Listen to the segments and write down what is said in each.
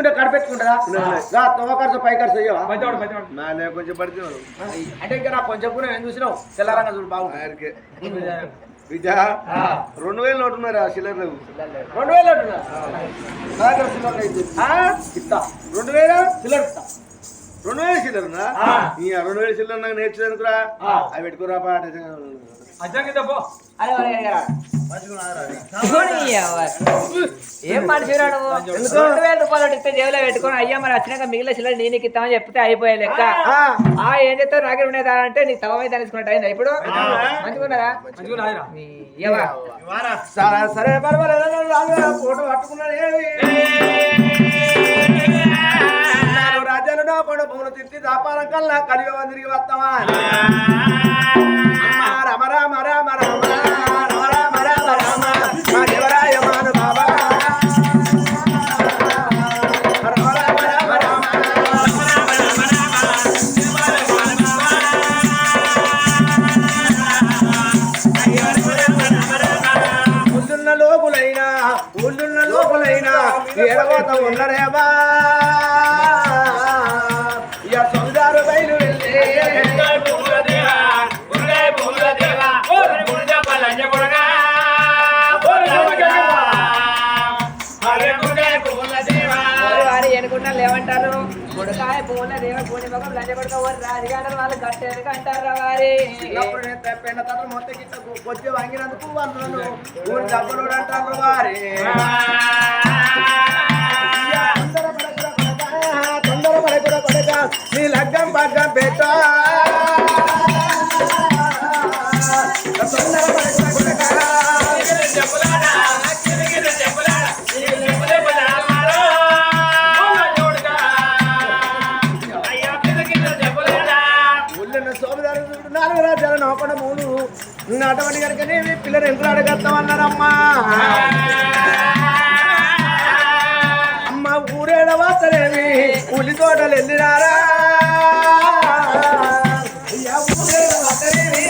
తీసుకుంటే కడపెట్టుకుంటుందా తొమ్మ ఖర్చు పై ఖర్చు నేను కొంచెం పడితే అంటే ఇంకా నాకు కొంచెం కూడా ఏం చూసినావు? తెల్లారంగా చూడు ఆయనకే. విజయ రెండు వేలు నోటు ఆ చిల్లర లేవు రెండు వేలు? ఇస్తా. రెండు వేలు చిల్లర ఇస్తా. రెండు వేలు చిల్లరనా రెండు వేలు చిల్లర నాకు నేర్చుకురా. అవి పెట్టుకురా పాట అరే. ఏం మనిషిరా నువ్వు? రెండు వేల రూపాయలు ఇస్తే జేబులో పెట్టుకొని అయ్యా మరి వచ్చినాక మిగిలిన చిల్లర నేను ఇస్తామని చెప్తే అయిపోయే లెక్క. ఆ. ఏం చెప్తావు నాకే ఉండేదా అంటే నీ తవ మీద తెలుసుకున్నట్టు అయిందా? ఇప్పుడు? మంచిగున్నదా. సరే ఫోటో నా కొండ భూములు దాపారం కల్లా తిరిగి వస్తావా? రామ రామ రామ రమ. ఏడవత ఇక సొందారు బయలు ఏమంటారు గుడకాయ పూల దేవ పూని మొగం లంజ కొడుక వారు వాళ్ళు గట్టేది అంటారు వారి? చిన్నప్పుడు నేను తర్వాత మొత్తం గిట్ట కొద్ది వంగినందుకు వందలు ఊరు దెబ్బలు అంటారు వారి. నీ లగ్గం పగ్గం పెట్ట నాలుగు రాజ్యాలు నోపడ మూడు. అటువంటి కనుక పిల్లలు ఎందుకు అడగస్తామన్నారమ్మా అమ్మ ఊరేడ వాసలేవి ఉల్లి తోటలు వెళ్ళినారా అయ్యా, ఊరేడ వాసలేవి,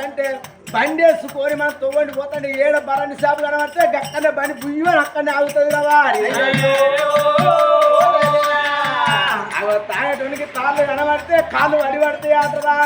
అంటే బండి వేసుకొని మనం తొవ్వండి పోతాండి. ఏడ బరాన్ని షాపు కనబడితే గక్కనే బండి బుయ్యని అక్కడనే ఆగుతుంది కదా అవి తాగటానికి కాళ్ళు కనబడితే కాళ్ళు వడి పడితే ఆటరా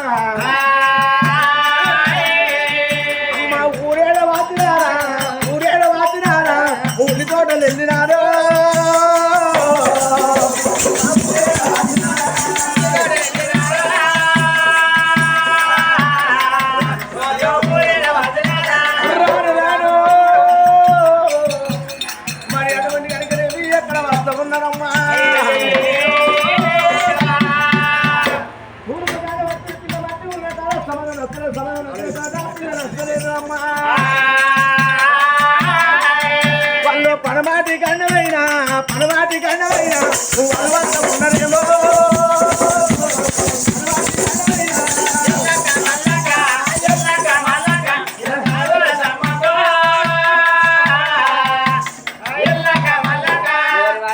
వాళ్ళు పనమాటి కన్నమైనా పనమాటి కన్నమైనా నువ్వు అలవాటు ఉన్నారేమో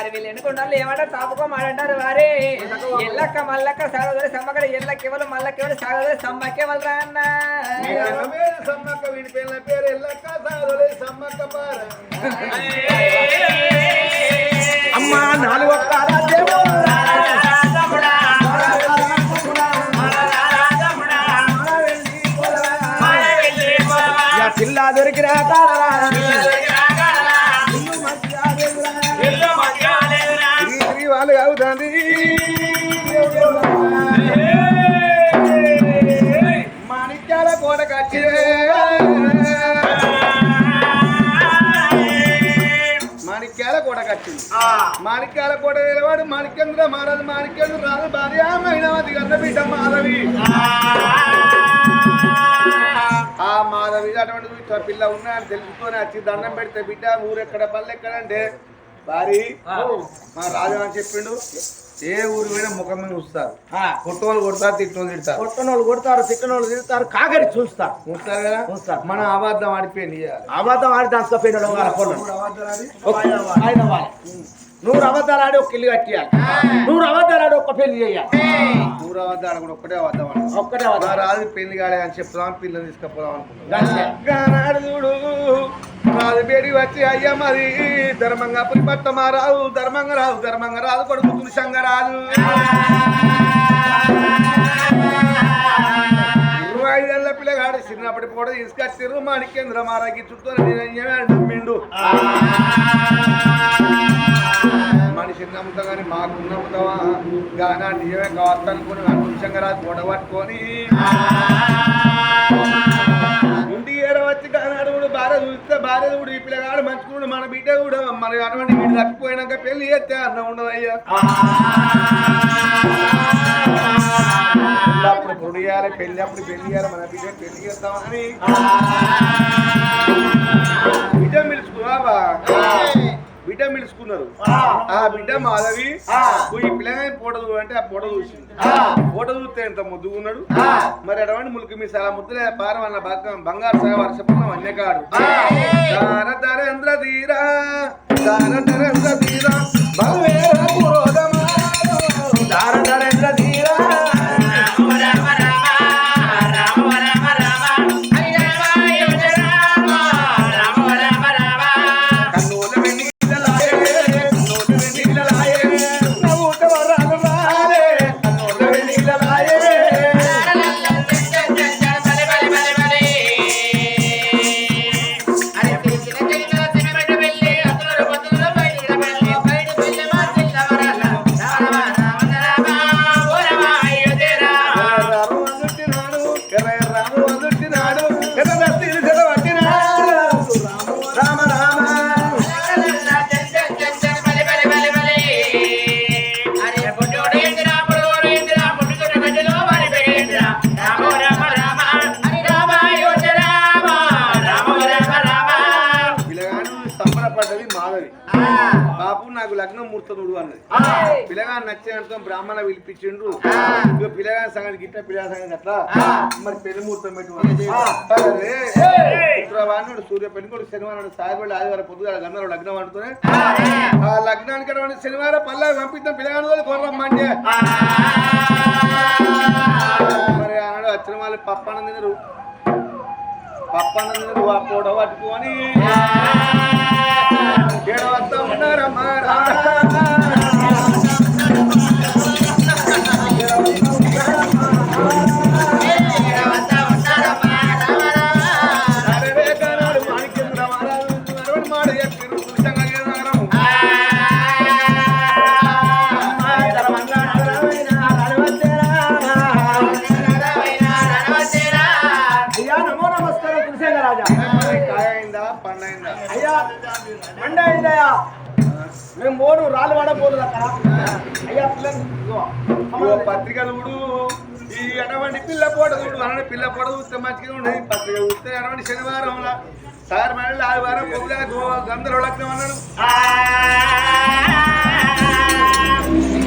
వారి వారి వీళ్ళు ఎన్నుకుంటారు ఏమంటారు తాపుకోమాడంటారు వారి ఎల్లక్క మల్లక్క సాగదోడి సమ్మక్కడ ఎల్లకెవలు మల్లకెవలు సాగదోడి సమ్మకెవలు అన్న సమ్మక్క వీడి పేర్ల పేరు ఎల్లక్క సాదులే సమ్మక్క పార అమ్మా నాలుగు ఒక్క రాజ్యము ఇక పిల్ల దొరికినా మాణిక్యాల కోట వేలవాడు మాణిక్యేంద్ర మహారాజు మాణిక్యేంద్ర రాజు భార్య మైనవతి గన్న బిడ్డ మాధవి. ఆ మాధవి అటువంటి ఇట్లా పిల్ల ఉన్నా అని తెలుసుకొని వచ్చి దండం పెడితే బిడ్డ ఊరెక్కడ పల్లె ఎక్కడ అంటే భారీ మా రాజు అని చెప్పిండు. ఏ ఊరు పోయినా ముఖం మీద చూస్తారు. కొట్టోళ్ళు కొడతారు తిట్టోళ్ళు తిడతారు. కొట్టనోళ్ళు కొడతారు తిట్టనోళ్ళు తిడతారు కాగడి చూస్తారు. చూస్తారు కదా? చూస్తారు. మన అబద్ధం ఆడిపోయింది. అబద్ధం ఆడి దాచుకోపోయినాడు నూరు అబద్ధాలు ఆడి ఒక ఇల్లు కట్టియాలి. నూరు అబద్ధాలు ఆడి ఒక్క పెళ్ళి చేయాలి. మూడు అబద్ధాలు కూడా ఒకటే అబద్ధం. ఒక్కటే మా అబద్ధం రాజు పెళ్ళి కాలే అని చెప్తాం పిల్లని తీసుకుపోదాం. గానాడు చూడు రాజు బేడి వచ్చి అయ్యా మరి ధర్మంగా పురిపట్ట మా రాజు ధర్మంగా రాజు ధర్మంగా రాజు కొడుకు తులసంగా ఇరవై ఐదేళ్ళ పిల్లగాడు చిన్నప్పటి పూట తీసుకొచ్చిర్రు మాణిక్యేంద్ర మారాకి చుట్టూ నమ్మిండు. మనిషి కానీ మాకు నమ్ముతావా గానా నిజమే కావచ్చు అనుకుని తులసంగా రాజు గొడవ పట్టుకొని ఇంటి వచ్చి కానాడు కూడా భార్య చూస్తే భార్య కూడా ఈ పిల్లగాడు మంచుకున్నాడు మన బిడ్డ కూడా అటువంటి వీడు తప్పిపోయినాక పెళ్ళి చేస్తే అన్న ఉండదు అప్పుడు పొడి చేయాలి పెళ్ళి అప్పుడు పెళ్ళి చేయాలి మన బిడ్డ పెళ్ళి చేస్తామని బిడ్డ పిలుచుకున్నావా బిడ్డ పిలుచుకున్నారు. ఆ. బిడ్డ మాధవి ఈ పిల్లగాని పూట అంటే ఆ పూట చూసింది. పూట చూస్తే ఎంత ముద్దుగున్నాడు మరి అటువంటి ములికి మీ చాలా ముద్దులే పారం అన్న బంగ- బంగారు సగ వర్షపున్న వన్యకాడు దార దరేంద్ర ధీరా దార దరేంద్ర ధీరా. నాకు లగ్నం ముహూర్తముడు అన్నది. పిల్లగాడు నచ్చినంత బ్రాహ్మణ పిలిపించిండ్రు. ఇక పిల్లగాడి సంగతి గిట్ట పిల్లగాడి సంగతి అట్లా. మరి పెళ్ళి ముహూర్తం పెట్టి శుక్రవారం సూర్య పెళ్ళి కూడా శనివారం సాయపడి ఆదివారం పొద్దుగా గంధర్వ లగ్నం అంటున్నాయి ఆ. లగ్నానికి అటువంటి శనివారం పల్లా పంపిద్దాం. పిల్లగాడు కొర్రమ్మంటే మరి ఆనాడు వచ్చిన వాళ్ళు పప్పన్నం తినరు. పప్పన్నం తినరు ఆ పూట పట్టుకొని. ಕೇಳೋ ತಮ್ಮನರ ಮಾರ పత్రికలు చూడు. ఈ అటువంటి పిల్ల పూట చూడు. అన్న పిల్ల పూట చూస్తే మంచిగా ఉండేది పత్రిక చూస్తే అటువంటి శనివారం సార్ మళ్ళీ ఆదివారం పొద్దుగా గందరూ లగ్నం అన్నాడు.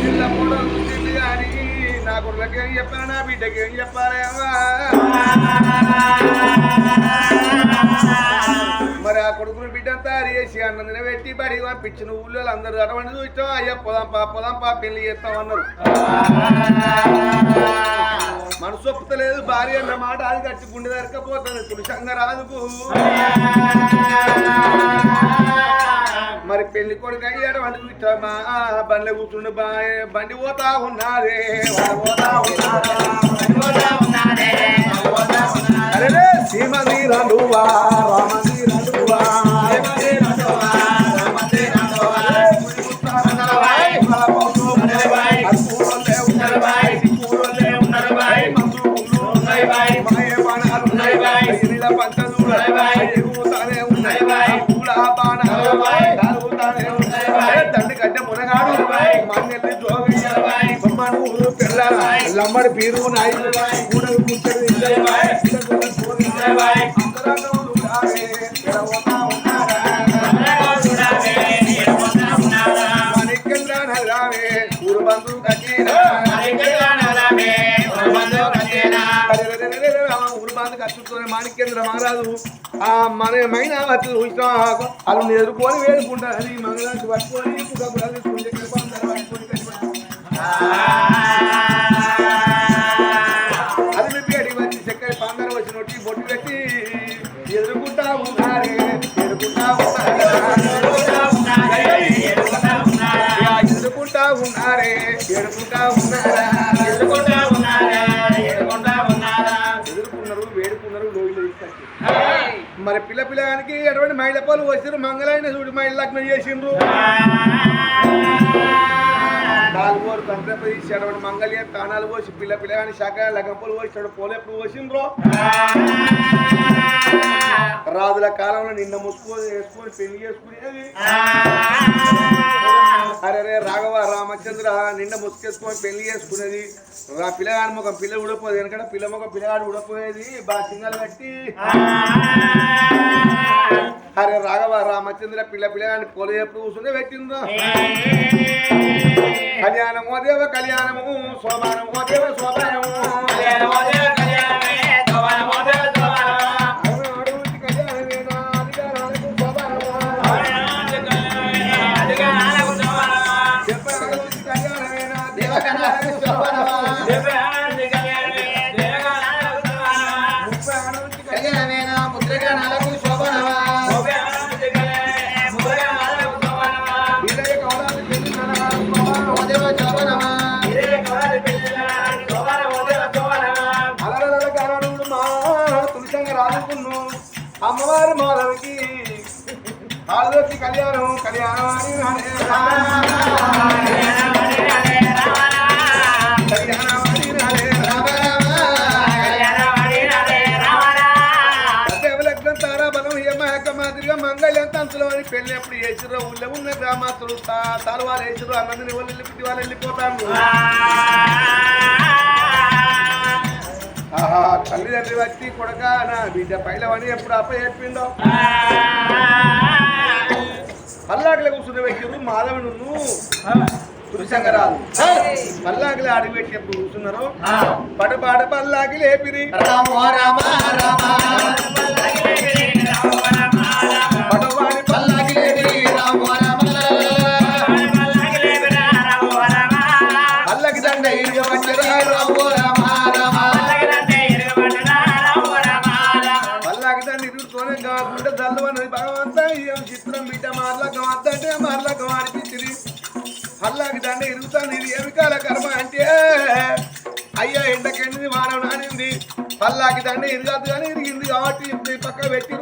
పిల్ల పూట చూసింది కానీ నా కొడుకు ఏం చెప్పాను నా బిడ్డకి ఏం చెప్పాలేమా. చేసి అన్నం తినబెట్టి బడి పంపించిన ఊళ్ళో అందరూ అటువంటి చూస్తాం అయ్యా పొదాం పా పొదాం పా పెళ్ళి చేస్తాం అన్నారు. మనసు ఒప్పుతలేదు భార్య అన్న మాట అది కట్టి గుండె దొరకపోతుంది తులసంగా రాదుకు మరి పెళ్ళి కొడుకు అయ్యాడు అని చూస్తామా బండి కూర్చుండు బాయ్ బండి పోతా ఉన్నారే వాడు పోతా ఉన్నారే. అరే సీమది గమ్మడి పీరు నాయి కూడలు కూర్చొని మాణిక్యేంద్ర మహారాజు ఆ మన మైనా వచ్చి చూసినా వాళ్ళు ఎదుర్కొని వేడుకుంటారు. మంగళాన్ని పట్టుకొని పిల్ల ఎటువంటి మహిళ పాలు వచ్చారు మంగళాయన చూడు మహిళ లగ్నం చేసిండ్రు. నాలుగు ఓరు కంపెనీ తీసి మంగళ తానాలు పోసి పిల్ల పిల్లగాని శాఖ లగ్గం పూలు పోసి ఎప్పుడు పోసిండ్రో? రాజుల కాలంలో నిన్న ముసుకో వేసుకొని పెళ్ళి చేసుకునేది? అరే రే రాఘవ రామచంద్ర నిండా ముసుకేసుకొని పెళ్ళి చేసుకునేది? రా పిల్లగాడి ముఖం పిల్ల ఉడపోయేది ఎందుకంటే పిల్ల ముఖం పిల్లగాడు ఉడపోయేది బాగా సింగల్ కట్టి. అరే రాఘవ రామచంద్ర పిల్ల పిల్లగాడిని పోలే ఎప్పుడు కూర్చుంటే పెట్టిందో కళ్యాణమో దేవ కళ్యాణము శోభానమో దేవ శోభానము బలం ఏమాక మాదిరిగా మంగళ్యం తంతులు అని పెళ్ళి ఎప్పుడు చేసిరో ఊళ్ళో ఉన్న గ్రామస్తులు తాను వాళ్ళు వేసిరు అన్నందుని వాళ్ళు వెళ్ళిపోయి వాళ్ళు వెళ్ళిపోతాను ఆహా తల్లిదండ్రి వచ్చి కొడక నా బిడ్డ పైలవని ఎప్పుడు అప్ప చెప్పిండో పల్లాకిల కూర్చుని పెట్టిరు మాధవి నువ్వు తులసంగరాలు పల్లాకిల అడిగి పెట్టి ఎప్పుడు కూర్చున్నారు? పడపాడ పల్లాకి లేపిరి. పడవాడి పల్లాకి లేపిరి పల్లకి దండ ఇరుగ పల్లాకి దండ ఇరుగుతాను ఇది ఏమి కాల కర్మ అంటే అయ్యా ఎండకెండింది మానవ నానింది పల్లాకి దండ ఇరగదు కానీ ఇరిగింది కాబట్టి పక్క పెట్టి